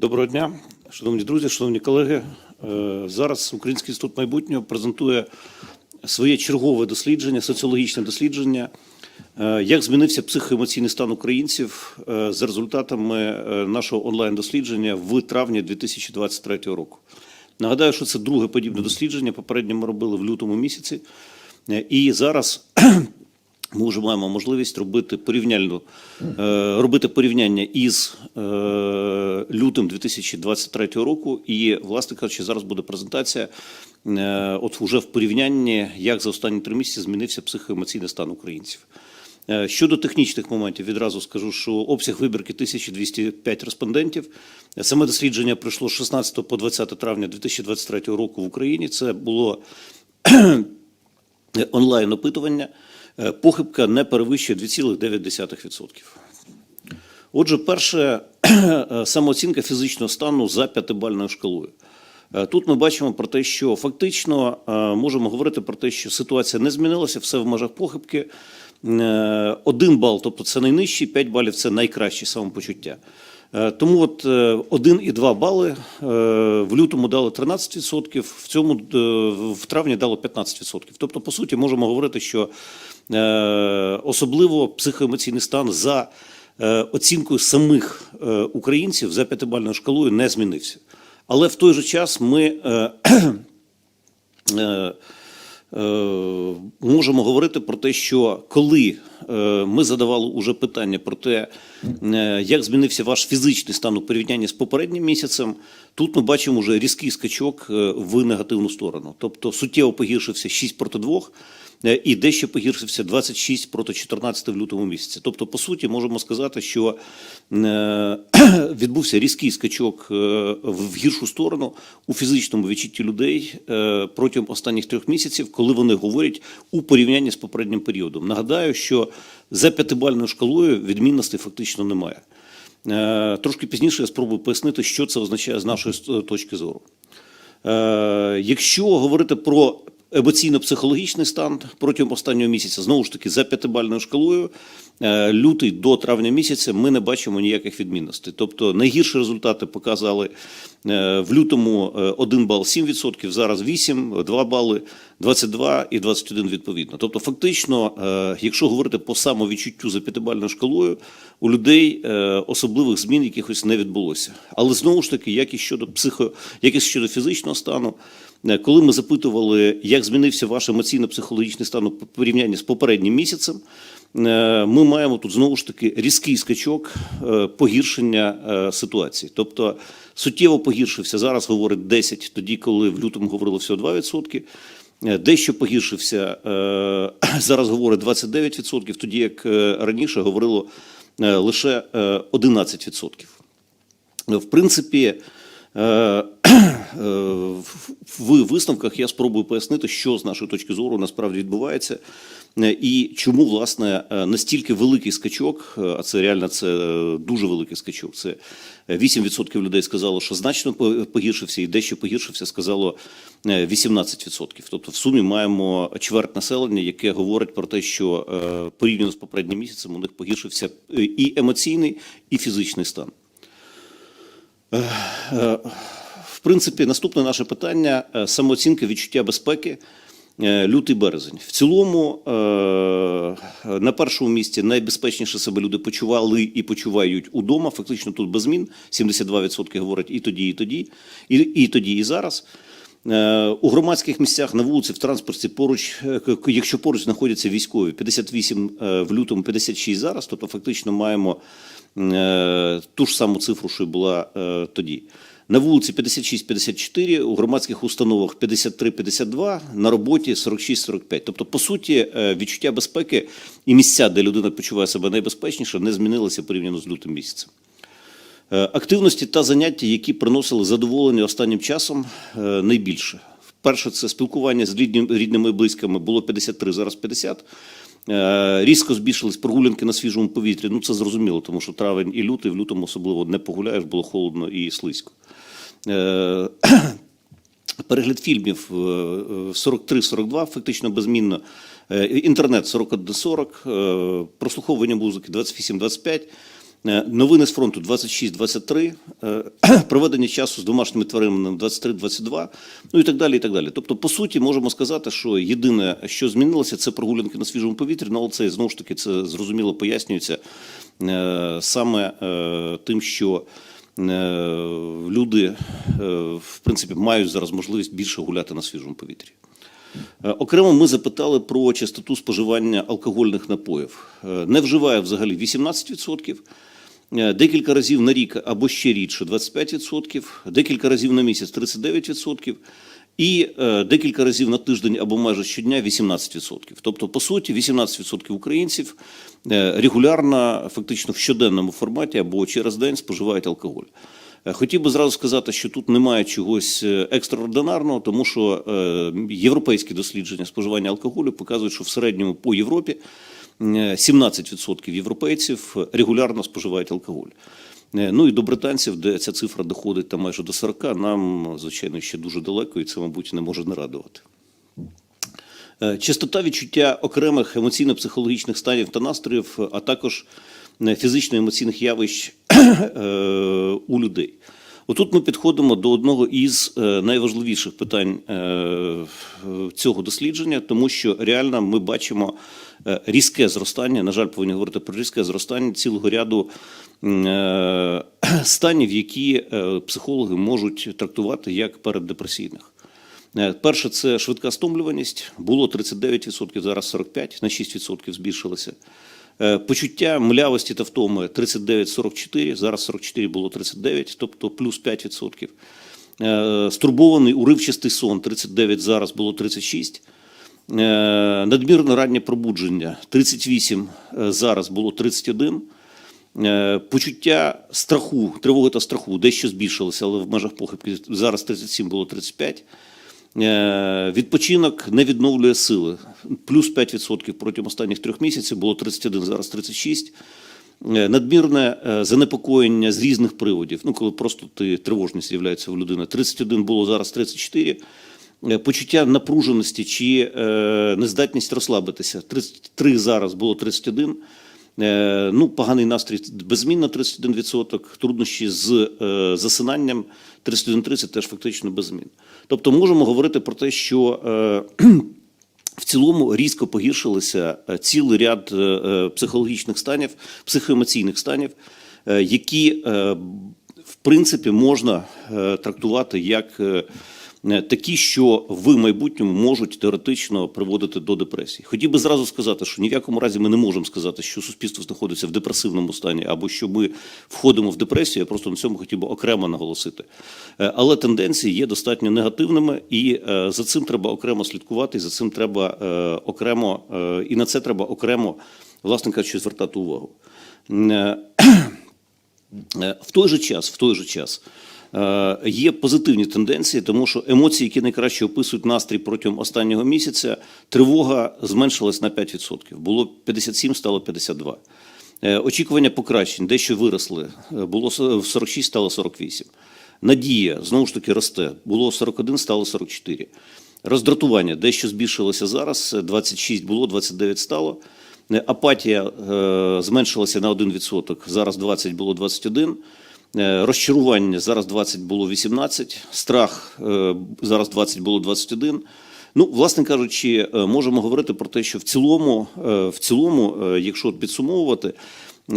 Доброго дня, шановні друзі, шановні колеги. Е, Зараз Український інститут майбутнього презентує своє чергове дослідження, соціологічне дослідження, е, як змінився психоемоційний стан українців е, за результатами нашого онлайн-дослідження в травні 2023 року. Нагадаю, що це друге подібне дослідження. Попереднє ми робили в лютому місяці. І зараз ми вже маємо можливість робити порівняльну е, робити порівняння із е, лютим 2023 року. І, власне кажучи, зараз буде презентація. е, От вже в порівнянні, як за останні три місяці змінився психоемоційний стан українців. Щодо технічних моментів, відразу скажу, що обсяг вибірки 1205 респондентів. Саме дослідження пройшло з 16 по 20 травня 2023 року в Україні. Це було онлайн опитування. Е, Похибка не перевищує 2,9%. Отже, перше самооцінка фізичного стану за п'ятибальною шкалою. Е, Тут ми бачимо про те, що фактично е, можемо говорити про те, що ситуація не змінилася, все в межах похибки. Один бал, тобто це найнижчий, 5 балів це найкраще самопочуття. Е, Тому от е, 1 і 2 бали е, в лютому дали 13%, в цьому е, в травні дало 15%. Тобто, по суті, можемо говорити, що е, особливо психоемоційний стан за е, оцінкою самих е, українців за п'ятибальною шкалою не змінився. Але в той же час ми е, е, е, можемо говорити про те, що коли е, ми задавали уже питання про те, е, як змінився ваш фізичний стан у порівнянні з попереднім місяцем, тут ми бачимо вже різкий скачок е, в негативну сторону. Тобто суттєво погіршився 6 проти 2, е, і дещо погіршився 26 проти 14 в лютому місяці. Тобто, по суті, можемо сказати, що е, відбувся різкий скачок в гіршу сторону у фізичному відчутті людей протягом останніх трьох місяців, коли вони говорять у порівнянні з попереднім періодом. Нагадаю, що за п'ятибальною шкалою відмінностей фактично немає. Е, Трошки пізніше я спробую пояснити, що це означає з нашої е, точки зору. Е, Якщо говорити про емоційно-психологічний стан протягом останнього місяця, знову ж таки, за п'ятибальною шкалою, лютий до травня місяця ми не бачимо ніяких відмінностей. Тобто найгірші результати показали в лютому е, 1 бал 7%, зараз 8, 2 бали 22 і 21 відповідно. Тобто, фактично, якщо говорити по самовідчуттю за п'ятибальною шкалою, у людей е, особливих змін якихось не відбулося. Але знову ж таки, як і щодо психо, як і щодо фізичного стану, е, коли ми запитували, як змінився ваш емоційно-психологічний стан у порівнянні з попереднім місяцем, е, ми маємо тут знову ж таки різкий скачок погіршення ситуації. Тобто суттєво погіршився зараз, говорить 10, тоді коли в лютому говорили всього 2%. Е, Дещо погіршився зараз говорить 29%, тоді як раніше говорило лише е, 11%. В принципі, е, е, в висновках я спробую пояснити, що з нашої точки зору насправді відбувається, е, і чому власне е, настільки великий скачок, е, а це реально це е, дуже великий скачок. Це 8% людей сказало, що значно погіршився, і дещо погіршився, сказало е, 18%. Тобто, в сумі маємо чверть населення, яке говорить про те, що е, порівняно з попереднім місяцем у них погіршився е, і емоційний, і фізичний стан. Принципі, наступне наше питання е, самооцінка відчуття безпеки. е, Лютий березень. В цілому е, на першому місці найбезпечніше себе люди почували і почувають удома. Фактично тут без змін. 72% говорять і тоді, і тоді, і, і тоді, і зараз. У громадських місцях на вулиці, в транспорті поруч, якщо поруч знаходяться військові, 58 е, в лютому, 56 зараз, тобто фактично маємо ту ж саму цифру, що й була тоді. На вулиці 56-54, у громадських установах 53-52, на роботі 46-45. Тобто, по суті, е, відчуття безпеки і місця, де людина почуває себе найбезпечніше, не змінилися порівняно з лютим місяцем. Е, Активності та заняття, які приносили задоволення останнім часом, е, найбільше. Перше, це спілкування з рідними і близькими було 53, зараз 50. Е, Різко збільшились прогулянки на свіжому повітрі. Ну це зрозуміло, тому що травень і лютий, в лютому особливо не погуляєш, було холодно і слизько. Е, Перегляд фільмів е, е, 43-42, фактично безмінно. Е, Інтернет 41-40, е, прослуховування музики 28-25. Е, Новини з фронту 26-23, е, проведення часу з домашніми тваринами 23-22, ну і так далі. і так далі. Тобто, по суті, можемо сказати, що єдине, що змінилося, це прогулянки на свіжому повітрі, ну, але це знову ж таки це зрозуміло пояснюється е, саме е, тим, що е, люди, е, в принципі, мають зараз можливість більше гуляти на свіжому повітрі. Е, Окремо ми запитали про частоту споживання алкогольних напоїв. Е, Не вживає взагалі 18%, е, декілька разів на рік або ще рідше 25%, декілька разів на місяць 39%, і е, декілька разів на тиждень або майже щодня 18%. Тобто, по суті, 18% українців е, регулярно, фактично в щоденному форматі або через день споживають алкоголь. Е, Хотів би зразу сказати, що тут немає чогось е, екстраординарного, тому що е, європейські дослідження споживання алкоголю показують, що в середньому по Європі е, 17% європейців регулярно споживають алкоголь. Е, Ну і до британців, де ця цифра доходить там майже до 40, нам, звичайно, ще дуже далеко, і це, мабуть, не може не радувати. Е, Частота відчуття окремих емоційно-психологічних станів та настроїв, а також е, фізично-емоційних явищ у людей. Отут ми підходимо до одного із е, найважливіших питань е, цього дослідження, тому що реально ми бачимо е, різке зростання. На жаль, повинні говорити про різке зростання цілого ряду станів, які психологи можуть трактувати як переддепресійних. Перше, це швидка стомлюваність. Було 39%, зараз 45%, на 6% збільшилося. Е, Почуття млявості та втоми 39-44, зараз 44 було 39, тобто плюс 5%. Е, Стурбований уривчастий сон 39, зараз було 36. Е, Надмірне раннє пробудження 38, е, зараз було 31. Е, Почуття страху, тривоги та страху дещо збільшилося, але в межах похибки зараз 37 було 35. Е, Відпочинок не відновлює сили. Плюс 5% протягом останніх трьох місяців було 31, зараз 36. Е, Надмірне е, занепокоєння з різних приводів. Ну, коли просто ти тривожність з'являється в людини. 31 було зараз 34. Е, Почуття напруженості чи нездатність розслабитися. 33 зараз було 31. Е, Ну, поганий настрій беззмінно 31%, труднощі з засинанням 31-30 теж фактично без змін. Тобто можемо говорити про те, що в цілому різко погіршилися е, цілий ряд е, е, психологічних станів, психоемоційних станів, які, в принципі, можна трактувати як такі, що в майбутньому можуть теоретично приводити до депресії. Хотів би зразу сказати, що ні в якому разі ми не можемо сказати, що суспільство знаходиться в депресивному стані або що ми входимо в депресію. Я просто на цьому хотів би окремо наголосити. Е, Але тенденції є достатньо негативними, і е, за цим треба окремо слідкувати, за цим треба е, окремо, е, і на це треба окремо, власне кажучи, звертати увагу. Е, Е, В той же час, в той же час е, є позитивні тенденції, тому що емоції, які найкраще описують настрій протягом останнього місяця, тривога зменшилась на 5%. Було 57, стало 52. Е, Очікування покращень дещо виросли. Е, Було с- 46, стало 48. Надія знову ж таки росте. Було 41, стало 44. Роздратування дещо збільшилося зараз. е, 26 було, 29 стало. Е, Апатія е, зменшилася на 1%, зараз 20 було 21. Е, Розчарування зараз 20 було 18, страх е, зараз 20 було 21. Ну, власне кажучи, е, можемо говорити про те, що в цілому, в цілому, якщо підсумовувати,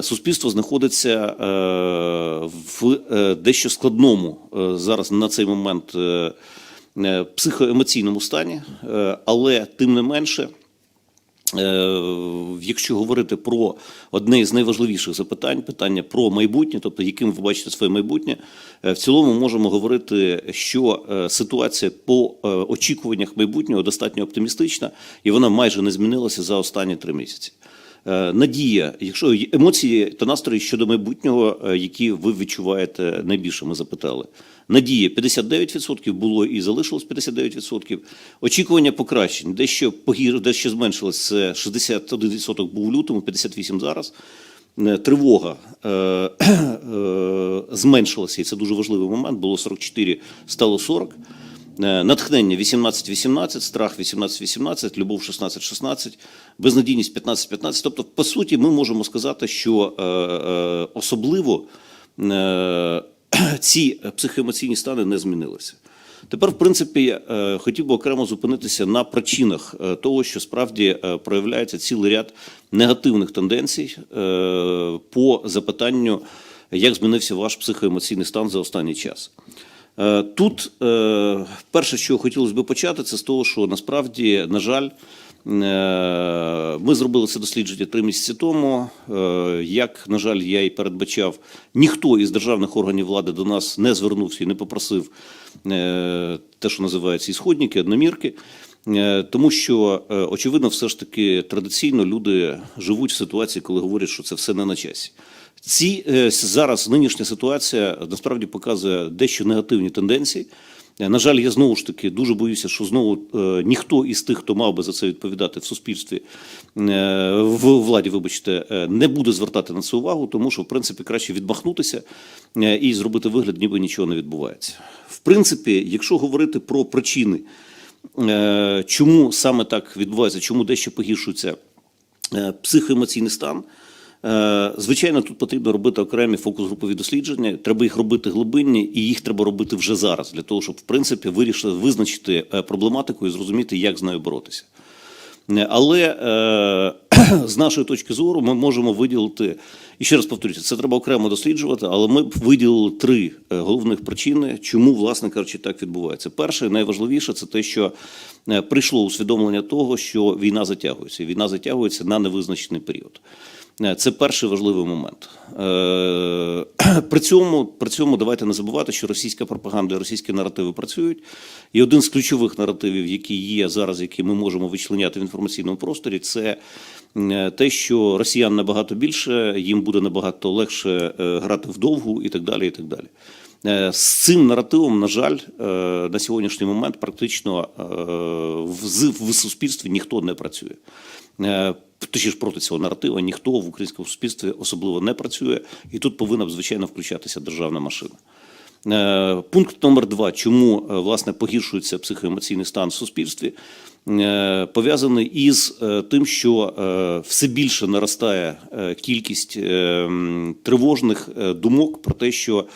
суспільство знаходиться в дещо складному зараз на цей момент психоемоційному стані, але тим не менше. Е, Якщо говорити про одне із найважливіших запитань, питання про майбутнє, тобто яким ви бачите своє майбутнє, е, в цілому можемо говорити, що е, ситуація по очікуваннях майбутнього достатньо оптимістична, і вона майже не змінилася за останні три місяці. Е, Надія, якщо емоції та настрої щодо майбутнього, е, які ви відчуваєте найбільше, ми запитали. Надія 59% було і залишилось 59%. Очікування покращень, дещо погір, дещо зменшилось. Це 61% був у лютому, 58% зараз. Е, Тривога е, е, зменшилася, і це дуже важливий момент. Було 44, стало 40. Е, Натхнення 18-18, страх 18-18, любов 16-16, безнадійність 15-15. Тобто, по суті, ми можемо сказати, що е, е, особливо ці психоемоційні стани не змінилися. Тепер, в принципі, хотів би окремо зупинитися на причинах того, що справді проявляється цілий ряд негативних тенденцій по запитанню, як змінився ваш психоемоційний стан за останній час. Е, Тут е, перше, що хотілося б почати, це з того, що насправді, на жаль, е, ми зробили це дослідження три місяці тому. Як, на жаль, я і передбачав, ніхто із державних органів влади до нас не звернувся і не попросив те, що називається ісходники, одномірки. Тому що, очевидно, все ж таки традиційно люди живуть в ситуації, коли говорять, що це все не на часі. Ці е, зараз нинішня ситуація насправді показує дещо негативні тенденції. Е, На жаль, я знову ж таки дуже боюся, що знову е, ніхто із тих, хто мав би за це відповідати в суспільстві в владі, вибачте, не буде звертати на це увагу, тому що в принципі краще відмахнутися і зробити вигляд, ніби нічого не відбувається. В принципі, якщо говорити про причини, чому саме так відбувається, чому дещо погіршується психоемоційний стан. Е, Звичайно, тут потрібно робити окремі фокус-групові дослідження. Треба їх робити глибинні, і їх треба робити вже зараз, для того, щоб в принципі вирішити визначити е, проблематику і зрозуміти, як з нею боротися. Е, Але з нашої точки зору ми можемо виділити, і ще раз повторюся, це треба окремо досліджувати, але ми б виділили три головних причини, чому, власне кажучи, так відбувається. Перше, найважливіше, це те, що прийшло усвідомлення того, що війна затягується. Війна затягується на невизначений період. Е, Це перший важливий момент. Е, При цьому, при цьому давайте не забувати, що російська пропаганда і російські наративи працюють. І один з ключових наративів, які є зараз, які ми можемо вичленяти в інформаційному просторі, це е, те, що росіян набагато більше, їм буде набагато легше грати вдовгу і так далі. І так далі. З цим наративом, на жаль, на сьогоднішній момент практично в суспільстві ніхто не працює. Точніше, проти цього наратива ніхто в українському суспільстві особливо не працює, і тут повинна б звичайно включатися державна машина. Е, Пункт номер два, чому е, власне погіршується психоемоційний стан в суспільстві, е, пов'язаний із тим, що все більше наростає кількість тривожних думок про те, що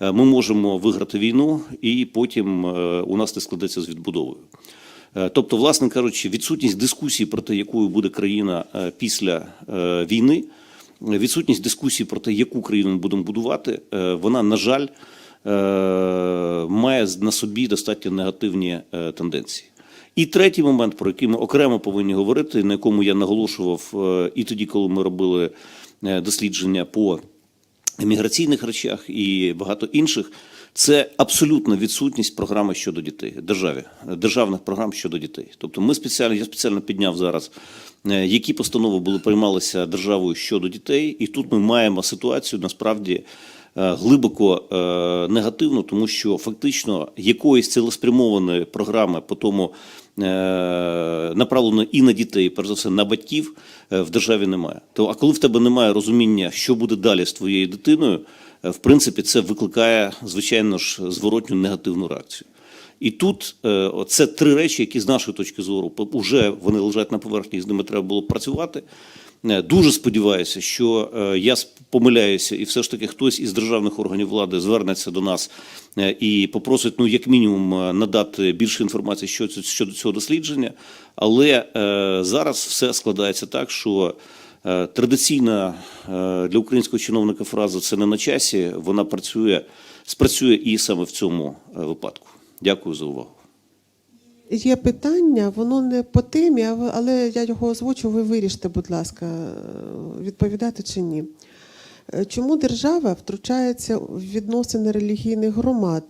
ми можемо виграти війну, і потім у нас не складеться з відбудовою. Е, Тобто, власне кажучи, відсутність дискусії про те, якою буде країна е, після е, війни, відсутність дискусії про те, яку країну ми будемо будувати, вона, на жаль, має на собі достатньо негативні тенденції. І третій момент, про який ми окремо повинні говорити, на якому я наголошував і тоді, коли ми робили дослідження по міграційних речах і багато інших. Це абсолютна відсутність програми щодо дітей державі, державних програм щодо дітей. Тобто, ми спеціально я спеціально підняв зараз, е, які постанови були приймалися державою щодо дітей, і тут ми маємо ситуацію насправді е, глибоко е, негативну, тому що фактично якоїсь цілеспрямованої програми по тому направлено і на дітей, перш за все на батьків в державі немає. То а коли в тебе немає розуміння, що буде далі з твоєю дитиною, в принципі, це викликає звичайно ж зворотню негативну реакцію. І тут е, це три речі, які з нашої точки зору вже вони лежать на поверхні, з ними треба було працювати. Е, Дуже сподіваюся, що е, я помиляюся, і все ж таки хтось із державних органів влади звернеться до нас е, і попросить, ну як мінімум, е, надати більше інформації щодо цього дослідження. Але е, зараз все складається так, що е, традиційна е, для українського чиновника фраза це не на часі. Вона працює, спрацює і саме в цьому е, випадку. Дякую за увагу. Є питання, воно не по темі, але я його озвучу, ви вирішите, будь ласка, е, відповідати чи ні. Е, Чому держава втручається в відносини релігійних громад?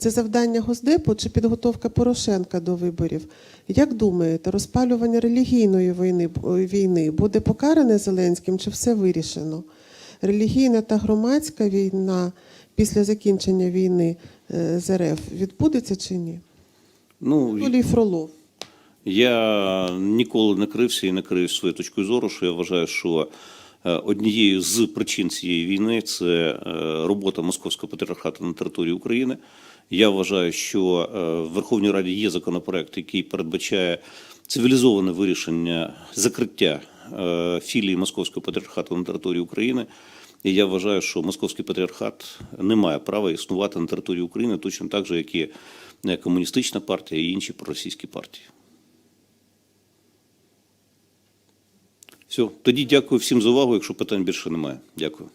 Це завдання Госдепу чи підготовка Порошенка до виборів? Як думаєте, розпалювання релігійної війни, війни буде покаране Зеленським чи все вирішено? Релігійна та громадська війна після закінчення війни е, з РФ відбудеться чи ні? Ну, Юлій Фролов. Я ніколи не крився і не крився своєю точкою зору, що я вважаю, що е, однією з причин цієї війни це е, робота московського патріархату на території України. Я вважаю, що е, в Верховній Раді є законопроект, який передбачає цивілізоване вирішення закриття е, філії Московського патріархату на території України. І я вважаю, що Московський патріархат не має права існувати на території України точно так же, як і е, комуністична партія і інші проросійські партії. Все, тоді дякую всім за увагу. Якщо питань більше немає, дякую.